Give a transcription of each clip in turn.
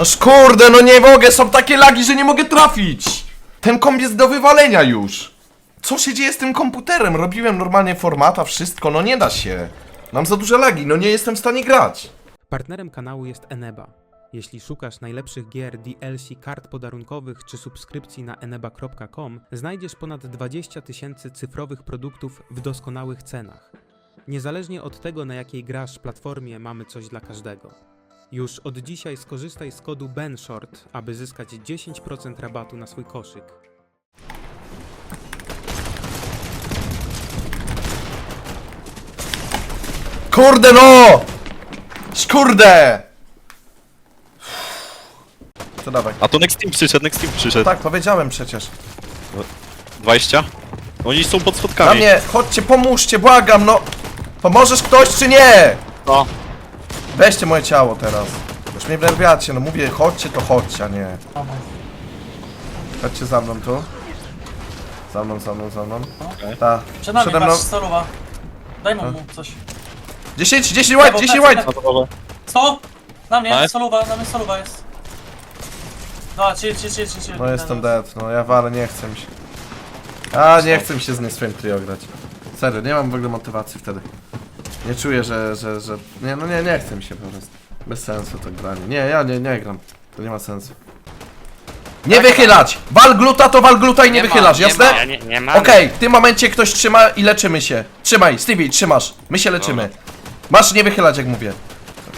No kurde, no nie mogę, są takie lagi, że nie mogę trafić! Ten komp jest do wywalenia już! Co się dzieje z tym komputerem? Robiłem normalnie formata, wszystko, no nie da się. Mam za duże lagi, no nie jestem w stanie grać. Partnerem kanału jest Eneba. Jeśli szukasz najlepszych gier, DLC, kart podarunkowych czy subskrypcji na eneba.com, znajdziesz ponad 20 tysięcy cyfrowych produktów w doskonałych cenach. Niezależnie od tego, na jakiej grasz platformie, mamy coś dla każdego. Już od dzisiaj skorzystaj z kodu BENSHORT, aby zyskać 10% rabatu na swój koszyk. Kurde no! Kurde! To dawaj. A to Next Team przyszedł, Next Team przyszedł. Tak, powiedziałem przecież. 20? Oni są pod Na schodkami. mnie, chodźcie, pomóżcie, błagam, no! Pomożesz ktoś czy nie? No. Weźcie moje ciało teraz. Już mnie wnerwiacie, no mówię, chodźcie to chodźcie, a nie. Chodźcie za mną tu. Za mną, za mną, za mną. Ta. Przed nami, Przede mną. patrz, stalowa. Daj mu mu coś. 10, 10 white, 10 white! No. Sto! Na mnie, Nice. soluwa, na mnie soluwa jest. Dobra, chill, chill, chill, chill, chill. No jestem dead, no ja walę, nie chcę mi się. A, nie chcę mi się z nie swoim trio grać. Serio, nie mam w ogóle motywacji wtedy. Nie czuję, że, że, że... Nie, no nie, nie chcę mi się po prostu. Bez sensu to granie. Nie, ja nie, nie gram. To nie ma sensu. Nie wychylać! Wal gluta to wal gluta i nie, wychylasz, jasne? Nie, ma, nie, nie ma. Okej, w tym momencie ktoś trzyma i leczymy się. Trzymaj, Stevie, trzymasz. My się leczymy. Masz nie wychylać, jak mówię.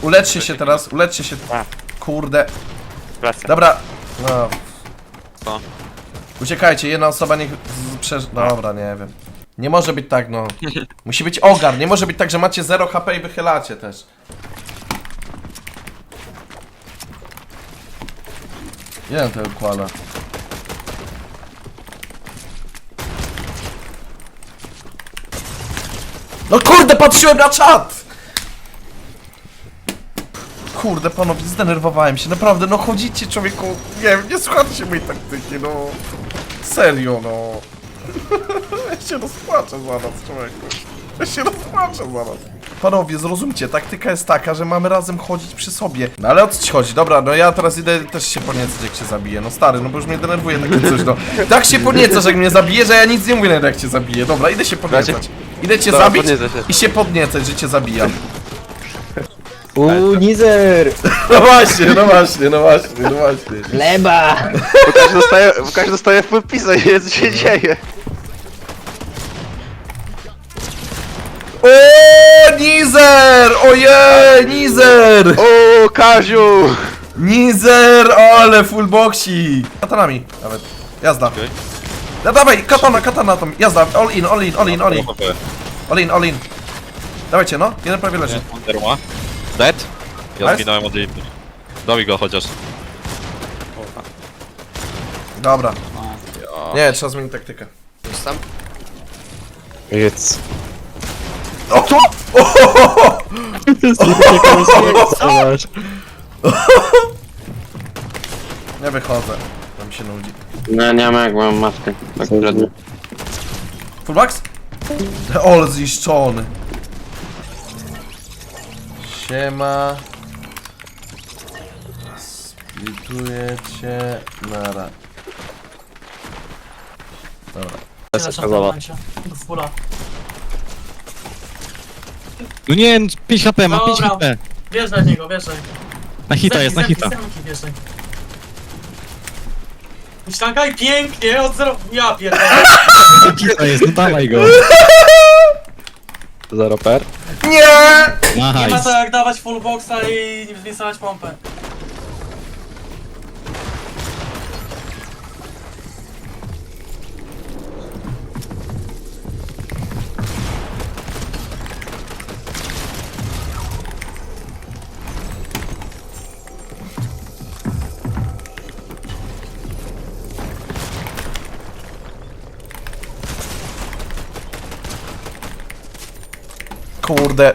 Uleczcie się teraz, uleczcie się. Tak. Kurde. Wracam. Dobra. No. Co? Uciekajcie, jedna osoba niech z- przeż... Dobra, nie wiem. Nie może być tak, no. Musi być ogar, nie może być tak, że macie 0 HP i wychylacie też. Jeden to układa. No kurde, patrzyłem na czat! Kurde, panowie, zdenerwowałem się, naprawdę, no chodzicie człowieku, nie wiem, nie słuchajcie mojej taktyki, no. Serio, no. Ja się rozpłaczę za nas, człowieku. Ja się rozpłaczę za nas. Panowie, zrozumcie, taktyka jest taka, że mamy razem chodzić przy sobie. No ale o co ci chodzi? Dobra, no ja teraz idę też się podniecać, jak cię zabiję. No stary, no bo już mnie denerwuje takie coś, no. Tak się podniecasz, jak mnie zabije, że ja nic nie mówię, nawet jak cię zabiję. Dobra, idę się podniecać. Idę cię Dobra, zabić podniecę się. i się podniecać, że cię zabijam. Uuu, Nizer! No właśnie, no właśnie, no właśnie, no właśnie. Gleba! Łukasz dostaje, Łukasz dostaje wpływ pisa i co się dzieje. O, Nizer! Ojej, Nizer! O, Kaziu! Nizer, ale full boxi! Katanami nawet. Jazda. Okej. No dawaj, katana, katana tam, jazda, all in, all in, all in, all in, all in, all in. Dawajcie no, jeden prawie leży. Wonder ma. Dead? Ja Nice. zginąłem od innych. Dobij go chociaż. Dobra. Nie, trzeba zmienić taktykę. Jedz. O co? To jest jakiegoś zobacz. Ja wychodzę. Tam się nudzi. No nie mam mogłem matkę. Tak średnio. Fullbox? Ol zniszczony. Siema. Splituję cię. Nara. Dobra. Zobacz, Zobacz. Do fura. No nie, 5 HP, ma 5 Dobra. HP. Wjeżdżaj w niego, wjeżdżaj. Na hita jest, na hita. Ściągaj pięknie, od zero... Ja pierdolę. Na hita jest, no dawaj go. Zero per. Nie! Nie ma Nice. to jak dawać full boxa i nie wpisywać pompę. Kurde.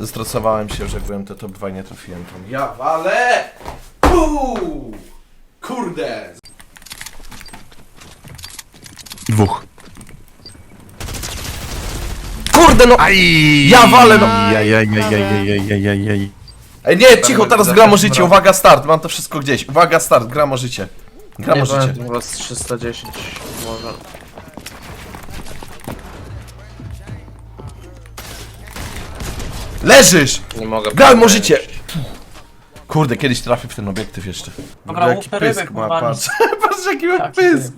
Zestresowałem się, że byłem te top 2 i nie trafiłem tam. Ja wale! Kurde! Dwóch. Kurde no! Ja walę no! Jajajajajajajajajaj. Ej, nie, cicho, teraz gram o życie, uwaga, start, mam to wszystko gdzieś. Uwaga, start, gram o życie. Gram o Nie życie. pamiętam, chyba z 310 może. Leżysz! Nie mogę. Grałem o życie! Kurde, kiedyś trafię w ten obiektyw jeszcze. Dobra, Jaki łupę pysk ma, kurwa, patrz. Patrz jaki ma Jaki pysk.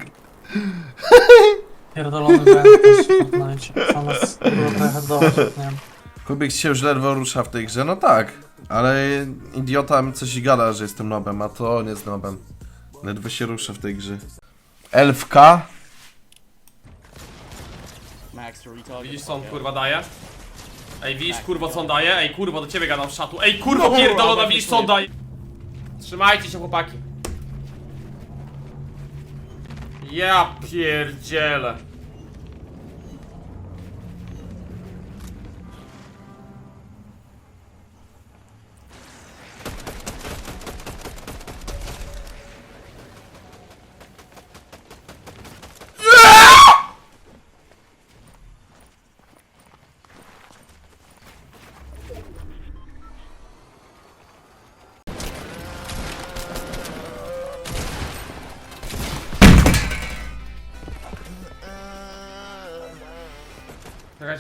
Pierdolony będę też w Fortnite. Zamiast kurwa trochę dołać, nie wiem. Kubik się już ledwo rusza w tej grze, no tak. Ale idiota mi coś gada, że jestem nobem, a to on jest nobem. Ledwo się rusza w tej grze. Elfka? Widzisz co on kurwa daje? Ej, widzisz kurwa co on daje? Ej kurwa do ciebie gadam w szatu. Ej kurwa pierdolona, widzisz co on daje? Trzymajcie się chłopaki. Ja pierdzielę.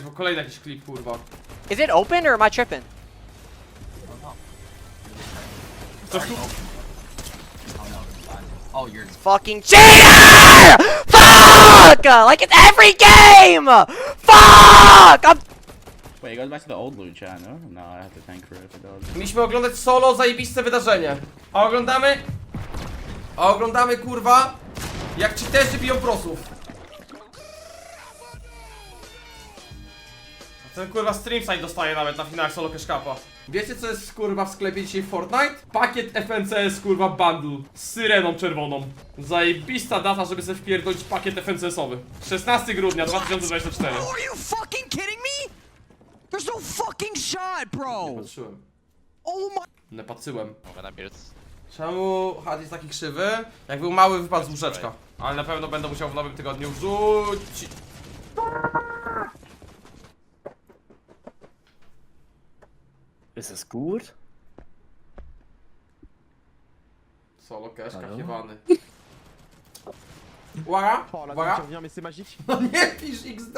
Czekajcie, bo kolejny jakiś klip kurwa. Is it open or am I tripping? Coś tu... Fucking cheater! Fuck! Like it's every game! Fuck! I'm Wait, it goes back to the old loot chat, no? No, I have to thank for it if it does. Mieliśmy oglądać solo zajebiste wydarzenie. A oglądamy... A oglądamy kurwa... Jak cheaterzy biją prosów. Ten kurwa streamside dostaje nawet na finałach solo cash cupa. Wiecie co jest kurwa w sklepie dzisiaj w Fortnite? Pakiet FNCS kurwa bundle z syreną czerwoną. Zajebista data, żeby sobie wpierdolić pakiet FNCS-owy. 16 grudnia 2024. Are you fucking kidding me? There's no fucking shot, bro! Patrzyłem. Oh my Nie patrzyłem. Mogę na build. Czemu Had jest taki krzywy? Jak był mały, wypadł z łóżeczka. Ale na pewno będę musiał w nowym tygodniu wrzucić. Is this good? Solo cash, kakiewany. Uwaga, uwaga. No nie pisz XD!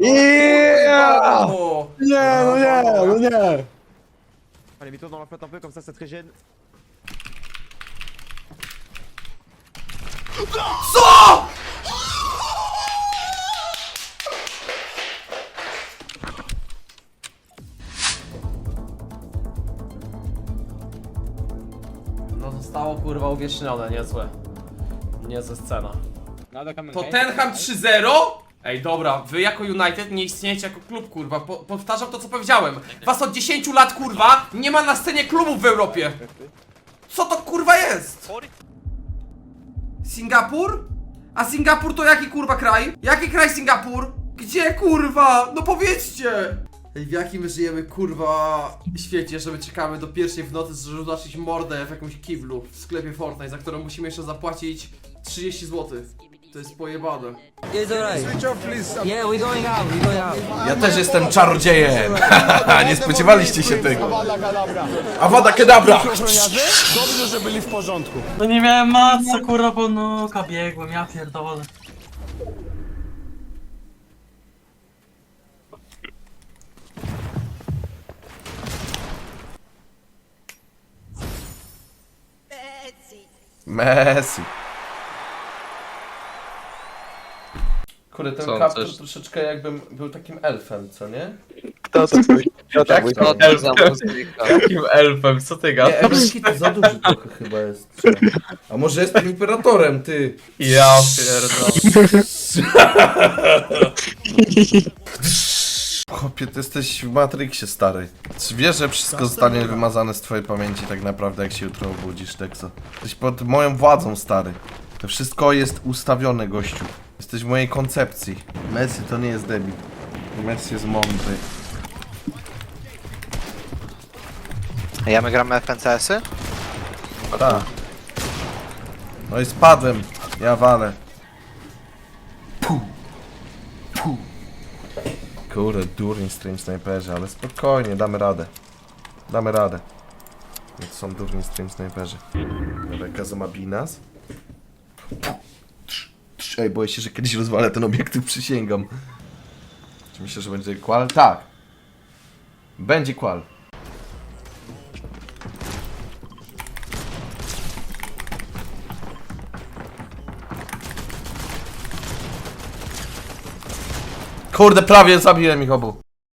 Yeah! Nie, no nie, no nie! Allez, mets-toi dans la flotte un peu, comme ça, ça te régène. Co?! Uwiecznione, niezłe. Niezłe scena. Tottenham 3-0? Ej dobra, wy jako United nie istniejecie jako klub kurwa, po, powtarzam to co powiedziałem. Was od 10 lat kurwa nie ma na scenie klubów w Europie. Co to kurwa jest? Singapur? A Singapur to jaki kurwa kraj? Jaki kraj Singapur? Gdzie kurwa? No powiedzcie! Ej, w jakim my żyjemy kurwa świecie, że my czekamy do pierwszej w nocy, żeby zobaczyć mordę w jakimś kiblu w sklepie Fortnite, za którą musimy jeszcze zapłacić 30 zł. To jest pojebane. Ja też jestem czarodziejem. nie spodziewaliście się tego. Awada kedabra! No nie miałem matca, kurwa, bo nuka biegłem, ja pierdolę. Messi. Kurde, ten Co, kaptur coś- troszeczkę jakbym był takim elfem, co nie? Kto to twój? Kto to mój Jakim elfem? Co ty Nie, gadasz? elfki to za duży trochę chyba jest. A może jestem imperatorem, ty? Ja pierdolę. Chłopie, ty jesteś w Matrixie, stary. Czy wiesz, że wszystko zostanie wymazane z twojej pamięci tak naprawdę, jak się jutro obudzisz, Texo? Jesteś pod moją władzą, stary. To wszystko jest ustawione, gościu. Jesteś w mojej koncepcji. Messi to nie jest debil. Messi jest mądry. Ja my gramy FNCS-y? Tak. No i spadłem. Ja walę. Kurde, durni stream snajperzy, ale spokojnie, damy radę. Damy radę. No to są durni stream snajperzy. Dobra, Kazuma bij nas. Trz, trz. Ej, boję się, że kiedyś rozwalę ten obiektyw, przysięgam. Czy myślę, że będzie kwal? Tak. Będzie kwal. Kurde, prawie zabiłem ich obu.